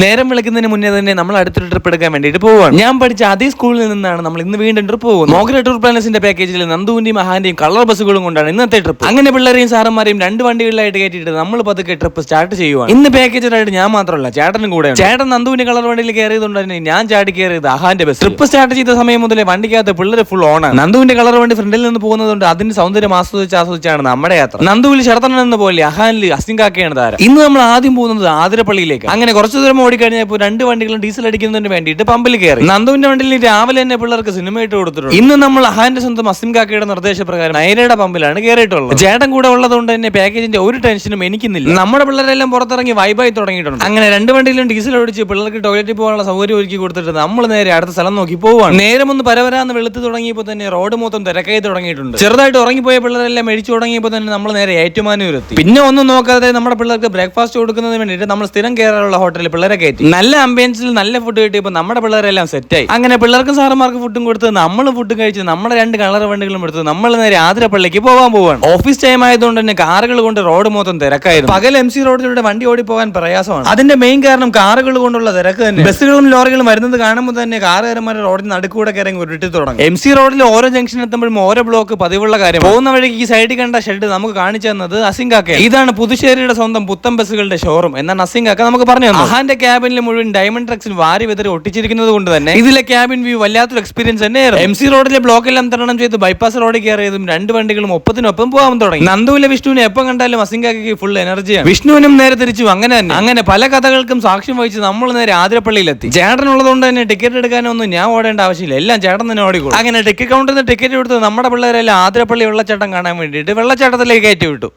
നേരം വിളിക്കുന്നതിന് മുന്നേ തന്നെ നമ്മൾ അടുത്തൊരു ട്രിപ്പ് എടുക്കാൻ വേണ്ടിട്ട് പോവാണ്. ഞാൻ പഠിച്ച അതേ സ്കൂളിൽ നിന്നാണ് നമ്മൾ ഇന്ന് വീണ്ടും ട്രിപ്പ് പോകുന്നത്. മോഗ്ര ടൂർ പ്ലാനേഴ്സിന്റെ പാക്കേജിൽ നന്ദുവിന്റെയും മഹാന്റെയും കളർ ബസ്സുകളും കൊണ്ടാണ് ഇന്നത്തെ ട്രിപ്പ് അങ്ങനെ പിള്ളേരെയും സാറന്മാരെയും രണ്ട് വണ്ടികളിലായിട്ട് കയറ്റിയിട്ട് നമ്മൾ പതുക്കെ ട്രിപ്പ് സ്റ്റാർട്ട് ചെയ്യുവാണ്. ഇന്ന് പാക്കേജറായിട്ട് ഞാൻ മാത്രമല്ല ചേട്ടനും കൂടെ ചേട്ടൻ നന്ദുവിന്റെ കളർ വണ്ടിയിൽ കയറിയതുകൊണ്ട് തന്നെ ഞാൻ ചാടി കയറിയത് അഹാന്റെ ബസ് ട്രിപ്പ് സ്റ്റാർട്ട് ചെയ്ത സമയം മുതലേ വണ്ടിക്കകത്ത് പിള്ളേർ ഫുൾ ഓണാണ് നന്ദുവിന്റെ കളർ വണ്ടി ഫ്രണ്ടിൽ നിന്ന് പോകുന്നതുകൊണ്ട് അതിന്റെ സൗന്ദര്യം ആസ്വദിച്ച് ആസ്വദിച്ചാണ് നമ്മുടെ യാത്ര. നന്ദുവിൽ ശരത്തണൻ എന്ന പോലെ അഹാനിൽ അസിങ്കാക്കയാണ് താരം. ഇന്ന് നമ്മൾ ആദ്യം പോകുന്നത് ആതിരപ്പള്ളിയിലേക്ക്. അങ്ങനെ കുറച്ചു ദൂരം ഓടിക്കഴിഞ്ഞപ്പോൾ രണ്ട് വണ്ടികളും ഡീസൽ അടിക്കുന്നതിന് വേണ്ടിയിട്ട് പമ്പിൽ കയറി. നന്ദുവിന്റെ വണ്ടിയിൽ രാവിലെ തന്നെ പിള്ളേർക്ക് സിനിമ ഇട്ട് കൊടുത്തിട്ടുണ്ട്. ഇന്ന് നമ്മൾ അഹാന്റെ സ്വന്തം അസിം കാക്കയുടെ നിർദ്ദേശപ്രകാരം നൈരയുടെ പമ്പിലാണ് കയറിയിട്ടുള്ളത്. ചേട്ടൻ കൂടെ ഉള്ളതുകൊണ്ട് തന്നെ പാക്കേജിന്റെ ഒരു ടെൻഷനും എനിക്കുന്നില്ല. നമ്മുടെ പിള്ളേരെല്ലാം പുറത്തിറങ്ങി വൈബായി തുടങ്ങിയിട്ടുണ്ട്. അങ്ങനെ രണ്ട് വണ്ടിയിലും ഡീസൽ ഒഴിച്ച് പിള്ളേർക്ക് ടോയ്ലറ്റിൽ പോകാനുള്ള സൗകര്യം ഒരുക്കി കൊടുത്തിട്ട് നമ്മൾ നേരെ അടുത്ത സ്ഥലം നോക്കി പോവാണ് നേരം ഒന്ന് പരവരാന്ന് വെളുത്ത് തുടങ്ങിയപ്പോൾ തന്നെ റോഡ് മൊത്തം തിരക്കായി തുടങ്ങിയിട്ടുണ്ട്. ചെറുതായിട്ട് ഉറങ്ങിപ്പോയ പിള്ളേരെല്ലാം മേടിച്ചു തുടങ്ങിയപ്പോൾ തന്നെ നമ്മൾ നേരെ ഏറ്റുമാനൂരെത്തി. പിന്നെ ഒന്നും നോക്കാതെ നമ്മുടെ പിള്ളേർക്ക് ബ്രേക്ക്ഫാസ്റ്റ് കൊടുക്കുന്നതിന് വേണ്ടിയിട്ട് നമ്മൾ സ്ഥിരം കയറാനുള്ള ഹോട്ടലിൽ പിള്ളേരെ കയറ്റി. നല്ല അംബിയൻസിൽ നല്ല ഫുഡ് കിട്ടിയപ്പോൾ നമ്മുടെ പിള്ളേരെല്ലാം സെറ്റായി അങ്ങനെ പിള്ളേർക്കും സാറന്മാർക്ക് ഫുഡും കൊടുത്ത് നമ്മൾ ഫുഡും കഴിച്ച് നമ്മുടെ രണ്ട് കളർ വണ്ടികളും എടുത്ത് നമ്മൾ നേരെ ആതിരപ്പള്ളിക്ക് പോകാൻ പോവാണ്. ഓഫീസ് ടൈം ആയതുകൊണ്ട് തന്നെ കാറുകൾ കൊണ്ട് റോഡ് മൊത്തം തിരക്കായിരുന്നു. പകൽ എം സി റോഡിലൂടെ വണ്ടി ഓടി പോകാൻ പ്രയാസമാണ്. അതിന്റെ മെയിൻ കാരണം കാറുകൾ കൊണ്ടുള്ള തിരക്ക് തന്നെ. ബസ്സുകളും ലോറികളും വരുന്നത് കാണുമ്പോൾ തന്നെ കാറുകാരന്മാർ റോഡിന് നടുക്കൂടെ കയറി ഉരുട്ടി തുടങ്ങും. എം സി റോഡിൽ ഓരോ ജംഗ്ഷൻ എത്തുമ്പോഴും ഓരോ ബ്ലോക്ക് പതിവുള്ള കാര്യം. പോകുന്ന വഴിക്ക് ഈ സൈഡിൽ കണ്ട ഷെഡ് നമുക്ക് കാണിച്ചു തന്നത് അസിങ്കാക്ക ഇതാണ് പുതുശ്ശേരിയുടെ സ്വന്തം പുത്തൻ ബസ്സുകളുടെ ഷോറൂം എന്നാണ് അസിങ്കാക്ക നമുക്ക് പറഞ്ഞു തന്നു അഹാന്റെ ക്യാബിനിൽ മുഴുവൻ ഡയമണ്ട് ട്രക്സിൽ വാരി വിതറി ഒട്ടിച്ചിരിക്കുന്നത് കൊണ്ട് തന്നെ ഇതിലെ ക്യാബിൻ വ്യൂ വല്ലാത്തൊരു എക്സ്പീരിയൻസ് തന്നെയായിരുന്നു. എം സി റോഡിലെ ബ്ലോക്ക് എല്ലാം തരണം ചെയ്ത് ബൈപ്പാസ് റോഡിൽ കയറിയതും രണ്ട് വണ്ടികളും ഒപ്പത്തിനൊപ്പം പോകാൻ തുടങ്ങി. നന്ദുവിലെ വിഷ്ണുവിനെ എപ്പം കണ്ടാലും അസിംഗാക്കി ഫുൾ എനർജിയാണ് വിഷ്ണുവിനും നേരെ തിരിച്ചു അങ്ങനെ തന്നെ. അങ്ങനെ പല കഥകൾക്കും സാക്ഷ്യം വഹിച്ച് നമ്മൾ നേരെ ആതിരപ്പള്ളിയിലെത്തി. ചേട്ടനുള്ളതുകൊണ്ട് തന്നെ ടിക്കറ്റ് എടുക്കാനൊന്നും ഞാൻ ഓടേണ്ട ആവശ്യമില്ല. എല്ലാം ചേട്ടൻ തന്നെ ഓടിക്കോളും. അങ്ങനെ ടിക്കറ്റ് കൗണ്ടറിൽ നിന്ന് ടിക്കറ്റ് എടുത്ത് നമ്മുടെ പിള്ളേരെല്ലാം ആതിരപ്പള്ളി വെള്ളച്ചാട്ടം കാണാൻ വേണ്ടിയിട്ട് വെള്ളച്ചാട്ടത്തിലേക്ക് കയറ്റി വിട്ടു.